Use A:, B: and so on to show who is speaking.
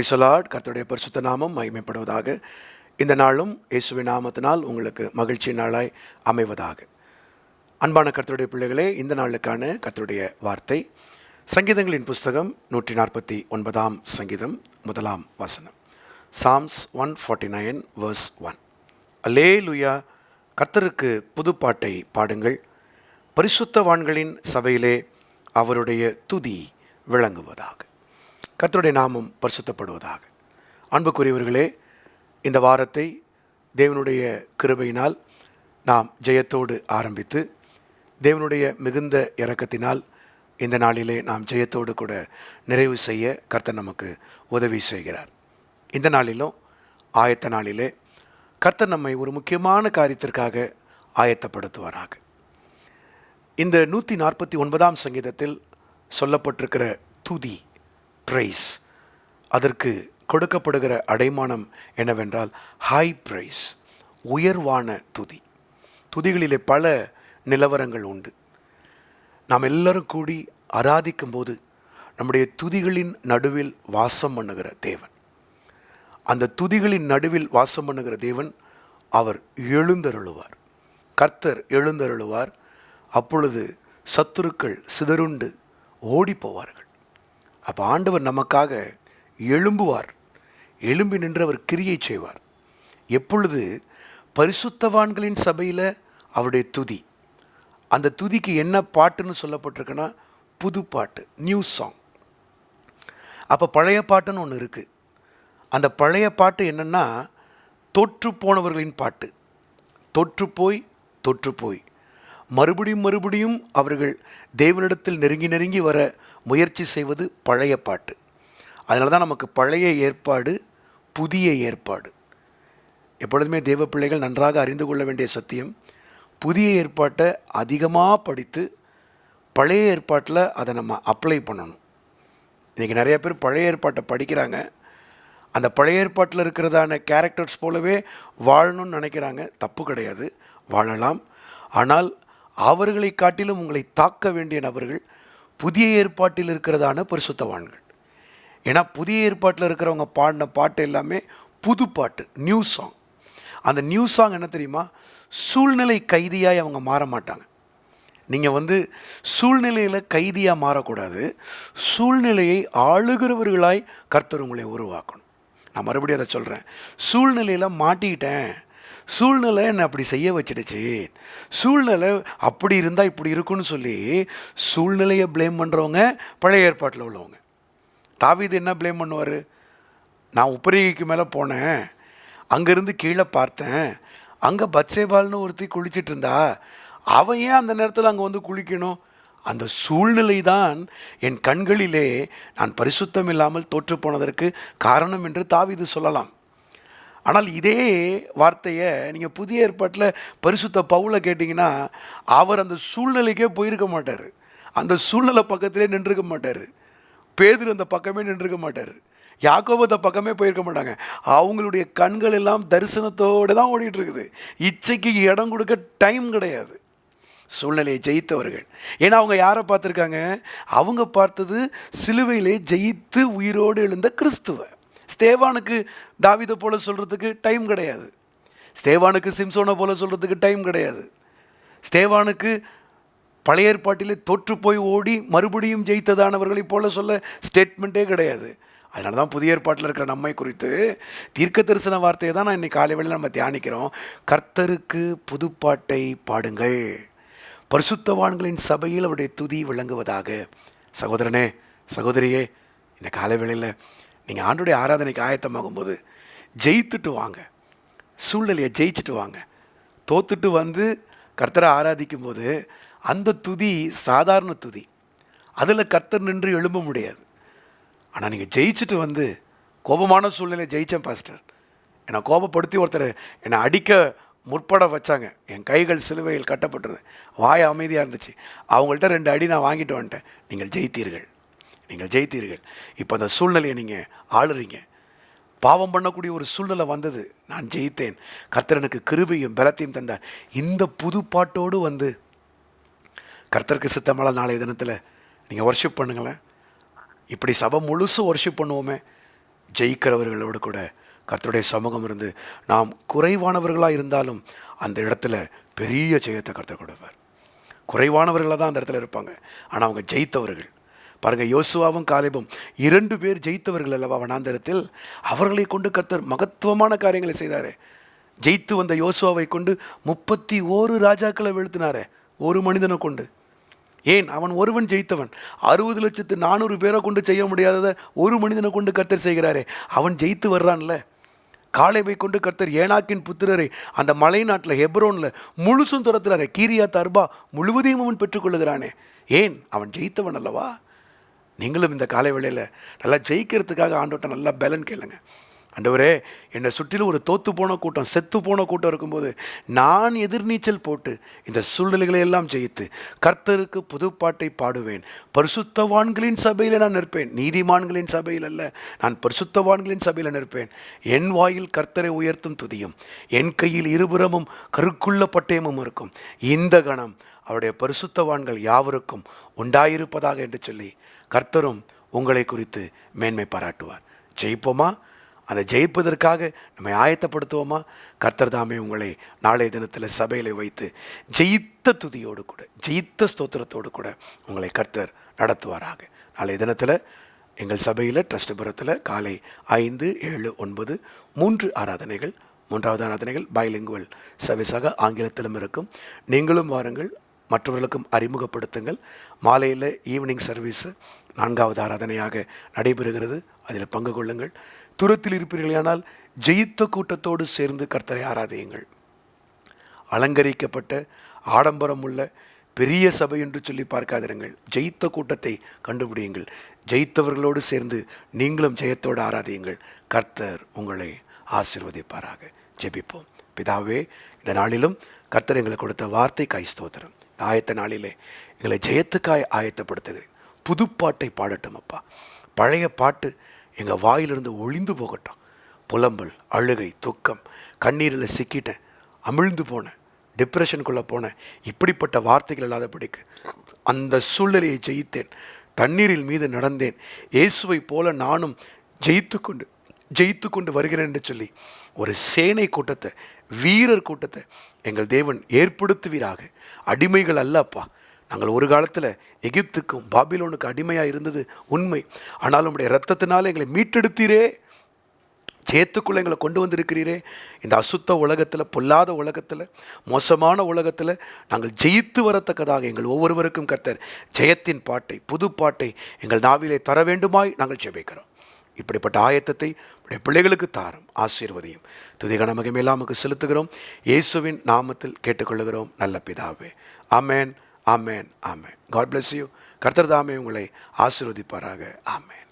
A: பிரைசலாட். கர்த்தருடைய பரிசுத்த நாமம் மகிமைப்படுவதாக. இந்த நாளும் இயேசுவின் நாமத்தினால் உங்களுக்கு மகிழ்ச்சி நாளாய் அமைவதாக. அன்பான கர்த்தருடைய பிள்ளைகளே இந்த நாளுக்கான கர்த்தருடைய வார்த்தை. சங்கீதங்களின் புஸ்தகம் நூற்றி நாற்பத்தி ஒன்பதாம் சங்கீதம் முதலாம் வசனம். Psalms one forty nine verse one hallelujah கர்த்தருக்கு புதுப்பாட்டை பாடுங்கள். பரிசுத்தவான்களின் சபையிலே அவருடைய துதி விளங்குவதாக. கர்த்தருடைய நாமம் பரிசுத்தப்படுவதாக. அன்புக்குரியவர்களே இந்த வாரத்தை தேவனுடைய கிருபையினால் நாம் ஜெயத்தோடு ஆரம்பித்து தேவனுடைய மிகுந்த இறக்கத்தினால் இந்த நாளிலே நாம் ஜெயத்தோடு கூட நிறைவு செய்ய கர்த்தர் நமக்கு உதவி செய்கிறார். இந்த நாளிலும் ஆயத்த நாளிலே கர்த்தர் நம்மை ஒரு முக்கியமான காரியத்திற்காக ஆயத்தப்படுத்துவாராக. இந்த நூற்றி நாற்பத்தி ஒன்பதாம் சங்கீதத்தில் சொல்லப்பட்டிருக்கிற துதி பிரைஸ் அதற்கு கொடுக்கப்படுகிற அடைமானம் என்னவென்றால் ஹை பிரைஸ் உயர்வான துதி. துதிகளிலே பல நிலவரங்கள் உண்டு. நாம் எல்லாரும் கூடி ஆராதிக்கும் போது நம்முடைய துதிகளின் நடுவில் வாசம் பண்ணுகிற தேவன். அந்த துதிகளின் நடுவில் வாசம் பண்ணுகிற தேவன் அவர் எழுந்தருளுவார். கர்த்தர் எழுந்தருளுவார். அப்பொழுது சத்துருக்கள் சிதறுண்டு ஓடிப்போவார்கள் அப்போ ஆண்டவர் நமக்காக எழும்புவார். எழும்பி நின்று அவர் கிரியை செய்வார். எப்பொழுது பரிசுத்தவான்களின் சபையில் அவருடைய துதி. அந்த துதிக்கு என்ன பாட்டுன்னு சொல்லப்பட்டிருக்குன்னா புது பாட்டு நியூ சாங் அப்போ பழைய பாட்டுன்னு ஒன்று இருக்குது அந்த பழைய பாட்டு என்னென்னா தொற்று போனவர்களின் பாட்டு. தொற்று போய் தொற்று போய். மறுபடியும் மறுபடியும் அவர்கள் தேவனிடத்தில் நெருங்கி நெருங்கி வர முயற்சி செய்வது பழைய பாட்டு. அதனால தான் நமக்கு பழைய ஏற்பாடு புதிய ஏற்பாடு. எப்பொழுதுமே தேவ பிள்ளைகள் நன்றாக அறிந்து கொள்ள வேண்டிய சத்தியம் புதிய ஏற்பாட்டை அதிகமாக படித்து பழைய ஏற்பாட்டில் அதை நம்ம அப்ளை பண்ணணும். இன்றைக்கி நிறைய பேர் பழைய ஏற்பாட்டை படிக்கிறாங்க. அந்த பழைய ஏற்பாட்டில் இருக்கிறதான கேரக்டர்ஸ் போலவே வாழணும்னு நினைக்கிறாங்க. தப்பு கிடையாது. வாழலாம். ஆனால் அவர்களை காட்டிலும் உங்களை தாக்க வேண்டிய நபர்கள் புதிய ஏற்பாட்டில் இருக்கிறதான பரிசுத்தவான்கள். ஏன்னா புதிய ஏற்பாட்டில் இருக்கிறவங்க பாடின பாட்டு எல்லாமே புது பாட்டு நியூ சாங் அந்த நியூ சாங் என்ன தெரியுமா? சூழ்நிலை கைதியாய் அவங்க மாற மாட்டாங்க. நீங்கள் வந்து சூழ்நிலையில் கைதியாக மாறக்கூடாது. சூழ்நிலையை ஆளுகிறவர்களாய் கர்த்தர் உங்களை உருவாக்கணும். நான் மறுபடியும் அதை சொல்கிறேன் சூழ்நிலையில் மாட்டிக்கிட்டேன். சூழ்நிலை என்னை அப்படி செய்ய வச்சிடுச்சு. சூழ்நிலை அப்படி இருந்தால் இப்படி இருக்குன்னு சொல்லி சூழ்நிலையை ப்ளேம் பண்ணுறவங்க பழைய ஏற்பாட்டில் உள்ளவங்க. தாவீது என்ன ப்ளேம் பண்ணுவார்? நான் உப்பரிகைக்கு மேலே போனேன். அங்கேருந்து கீழே பார்த்தேன். அங்கே பத்சேபால்னு ஒருத்தி குளிச்சிட்டு இருந்தா. அவன் ஏன் அந்த நேரத்தில் அங்கே வந்து குளிக்கணும்? அந்த சூழ்நிலை தான் என் கண்களிலே நான் பரிசுத்தம் இல்லாமல் தோற்று போனதற்கு காரணம் என்று தாவிது சொல்லலாம். ஆனால் இதே வார்த்தையை நீங்கள் புதிய ஏற்பாட்டில் பரிசுத்த பவுல கேட்டிங்கன்னா அவர் அந்த சூழ்நிலைக்கே போயிருக்க மாட்டார். அந்த சூழ்நிலை பக்கத்திலே நின்றுக்க மாட்டார். பேதுரு அந்த பக்கமே நின்றுக்க மாட்டார். யாக்கோபு அந்த பக்கமே போயிருக்க மாட்டாங்க. அவங்களுடைய கண்கள் எல்லாம் தரிசனத்தோடு தான் ஓடிட்டு இருக்குது இச்சைக்கு இடம் கொடுக்க டைம் கிடையாது. சூழ்நிலையை ஜெயித்தவர்கள். ஏன்னா அவங்க யாரை பார்த்துருக்காங்க? அவங்க பார்த்தது சிலுவையிலே ஜெயித்து உயிரோடு எழுந்த கிறிஸ்துவ. ஸ்தேவானுக்கு தாவிதை போல சொல்கிறதுக்கு டைம் கிடையாது. ஸ்தேவானுக்கு சிம்சோனை போல சொல்கிறதுக்கு டைம் கிடையாது. ஸ்தேவானுக்கு பழைய ஏற்பாட்டிலே தொற்று போய் ஓடி மறுபடியும் ஜெயித்ததானவர்களை போல சொல்ல ஸ்டேட்மெண்ட்டே கிடையாது. அதனால தான் புதிய ஏற்பாட்டில் இருக்கிற நம்மை குறித்து தீர்க்க தரிசன வார்த்தையை தான் நான் இன்றைக்கி காலை வேளையில் நம்ம தியானிக்கிறோம். கர்த்தருக்கு புதுப்பாட்டை பாடுங்கள். பரிசுத்தவான்களின் சபையில் அவருடைய துதி விளங்குவதாக. சகோதரனே சகோதரியே இந்த காலை வேளையில் நீங்கள் ஆண்டுடைய ஆராதனைக்கு ஆயத்தமாகும்போது ஜெயித்துட்டு வாங்க. சூழ்நிலையை ஜெயிச்சுட்டு வாங்க. தோத்துட்டு வந்து கர்த்தரை ஆராதிக்கும் போது அந்த துதி சாதாரண துதி. அதில் கர்த்தர் நின்று எழும்ப முடியாது. ஆனால் நீங்கள் ஜெயிச்சுட்டு வந்து கோபமான சூழ்நிலையை ஜெயித்தேன் பாஸ்டர். என்னை கோபப்படுத்தி ஒருத்தர் என்னை அடிக்க முற்பட வச்சாங்க. என் கைகள் சிலுவையில் கட்டப்பட்டிருந்தது வாய் அமைதியாக இருந்துச்சு. அவங்கள்ட்ட ரெண்டு அடி நான் வாங்கிட்டு வந்துட்டேன். நீங்கள் ஜெயித்தீர்கள். நீங்கள் ஜெயித்தீர்கள். இப்போ அந்த சூழ்நிலையை நீங்கள் ஆளுறீங்க. பாவம் பண்ணக்கூடிய ஒரு சூழ்நிலை வந்தது. நான் ஜெயித்தேன். கர்த்தர் எனக்கு கிருபையும் பலத்தையும் தந்தார். இந்த புது பாட்டோடு வந்து கர்த்தருக்கு சித்தமலை நாளைய தினத்தில் நீங்கள் ஒர்ஷிப் பண்ணுங்களேன். இப்படி சபை முழுசும் ஒர்ஷிப் பண்ணுவோமே. ஜெயிக்கிறவர்களோடு கூட கர்த்தருடைய சமூகம் இருந்து நாம் குறைவானவர்களாக இருந்தாலும் அந்த இடத்துல பெரிய ஜெயத்தை கர்த்தர் கொடுப்பார். குறைவானவர்களாக தான் அந்த இடத்துல இருப்பாங்க. ஆனால் அவங்க ஜெயித்தவர்கள். பாருங்கள் யோசுவாவும் காலேபும் இரண்டு பேர் ஜெயித்தவர்கள் அல்லவா வனாந்தரத்தில்? அவர்களை கொண்டு கர்த்தர் மகத்துவமான காரியங்களை செய்தார். ஜெயித்து வந்த யோசுவாவை கொண்டு முப்பத்தி ஓரு ராஜாக்களை வீழ்த்தினாரே ஒரு மனிதனை கொண்டு. ஏன்? அவன் ஒருவன் ஜெயித்தவன். அறுபது லட்சத்து நானூறு பேரை கொண்டு செய்ய முடியாததை ஒரு மனிதனை கொண்டு கர்த்தர் செய்கிறாரே. அவன் ஜெயித்து வர்றான்ல. காலேபை கொண்டு கர்த்தர் ஏனாக்கின் புத்திரரை அந்த மலை நாட்டில் ஹெப்ரோனில் முழுசும் துரத்துறாரு. கீரியா தர்பா முழுவதையும் அவன் பெற்றுக்கொள்ளுகிறானே. ஏன்? அவன் ஜெயித்தவன் அல்லவா? நீங்களும் இந்த காலை வேளையில் நல்லா ஜெயிக்கிறதுக்காக ஆண்டோட்ட நல்லா பலன் கேளுங்க. அண்டவரே என்னை சுற்றிலும் ஒரு தோத்து போன கூட்டம் செத்து போன கூட்டம் இருக்கும்போது நான் எதிர்நீச்சல் போட்டு இந்த சூழ்நிலைகளை எல்லாம் ஜெயித்து கர்த்தருக்கு புதுப்பாட்டை பாடுவேன். பரிசுத்தவான்களின் சபையில் நான் நிற்பேன். நீதிமான்களின் சபையில் அல்ல நான் பரிசுத்தவான்களின் சபையில் நிற்பேன். என் வாயில் கர்த்தரை உயர்த்தும் துதியும் என் கையில் இருபுறமும் கருக்குள்ள பட்டயமும் இருக்கும். இந்த கணம் அவருடைய பரிசுத்தவான்கள் யாவருக்கும் உண்டாயிருப்பதாக என்று சொல்லி கர்த்தரும் உங்களை குறித்து மேன்மை பாராட்டுவார். ஜெயிப்போமா? அதை ஜெயிப்பதற்காக நம்மை ஆயத்தப்படுத்துவோமா? கர்த்தர் தாமே உங்களை நாளைய தினத்தில் சபையில் வைத்து ஜெயித்த துதியோடு கூட ஜெயித்த ஸ்தோத்திரத்தோடு கூட உங்களை கர்த்தர் நடத்துவாராக. நாளைய தினத்தில் எங்கள் சபையில் ட்ரஸ்ட்புரத்தில் காலை ஐந்து ஏழு ஒன்பது மூன்று ஆராதனைகள் மூன்றாவது ஆராதனைகள் பைலிங்குவல் சர்வீஸாக ஆங்கிலத்திலும் இருக்கும். நீங்களும் வாருங்கள் மற்றவர்களுக்கும் அறிமுகப்படுத்துங்கள். மாலையில் ஈவினிங் சர்வீஸு நான்காவது ஆராதனையாக நடைபெறுகிறது. அதில் பங்கு கொள்ளுங்கள். தூரத்தில் இருப்பீர்களானால் ஜெயித்த கூட்டத்தோடு சேர்ந்து கர்த்தரை ஆராதியுங்கள். அலங்கரிக்கப்பட்ட ஆடம்பரம் உள்ள பெரிய சபை என்று சொல்லி பார்க்காதிருங்கள். ஜெயித்த கூட்டத்தை கண்டுபிடியுங்கள். ஜெயித்தவர்களோடு சேர்ந்து நீங்களும் ஜெயத்தோடு ஆராதியுங்கள். கர்த்தர் உங்களை ஆசிர்வதிப்பாராக. ஜெபிப்போம். பிதாவே இந்த நாளிலும் கர்த்தர் எங்களுக்கு கொடுத்த வார்த்தை காய் ஸ்தோத்திரம் ஆயத்த நாளிலே எங்களை ஜெயத்துக்காய் ஆயத்தப்படுத்துகிறேன். புதுப்பாட்டை பாடட்டும் அப்பா. பழைய பாட்டு எங்கள் வாயிலிருந்து ஒளிந்து போகட்டும். புலம்பல் அழுகை துக்கம் கண்ணீரில் சிக்கிட்டேன். அமிழ்ந்து போனேன். டிப்ரெஷனுக்குள்ளே போனேன். இப்படிப்பட்ட வார்த்தைகள் இல்லாதபடிக்கு அந்த சூழ்நிலையை ஜெயித்தேன். தண்ணீரில் மீது நடந்தேன். இயேசுவை போல நானும் ஜெயித்து கொண்டு ஜெயித்து கொண்டு வருகிறேன் என்று சொல்லி ஒரு சேனை கூட்டத்தை வீரர் கூட்டத்தை எங்கள் தேவன் ஏற்படுத்துவீராக. அடிமைகள் அல்ல அப்பா நாங்கள் ஒரு காலத்தில் எகிப்துக்கும் பாபிலோனுக்கு அடிமையாக இருந்தது உண்மை. ஆனால் உங்களுடைய ரத்தத்தினால் எங்களை மீட்டெடுத்தீரே. ஜெயத்துக்குள்ளே எங்களை கொண்டு வந்திருக்கிறீரே. இந்த அசுத்த உலகத்தில் பொல்லாத உலகத்தில் மோசமான உலகத்தில் நாங்கள் ஜெயித்து வரத்தக்கதாக எங்கள் ஒவ்வொருவருக்கும் கர்த்தர் ஜெயத்தின் பாட்டை புது பாட்டை எங்கள் நாவிலே தர வேண்டுமாய் நாங்கள் ஜெபிக்கிறோம். இப்படிப்பட்ட ஆயத்தத்தை உடைய பிள்ளைகளுக்கு தாரும் ஆசீர்வதியும். துதிகன மகிமையில் நமக்கு செலுத்துகிறோம். இயேசுவின் நாமத்தில் கேட்டுக்கொள்கிறோம் நல்ல பிதாவே. அமேன் ஆமேன் ஆமேன். காட் பிளஸ் யூ கர்த்தர் தாமே உங்களை ஆசீர்வதிப்பாராக. ஆமேன்.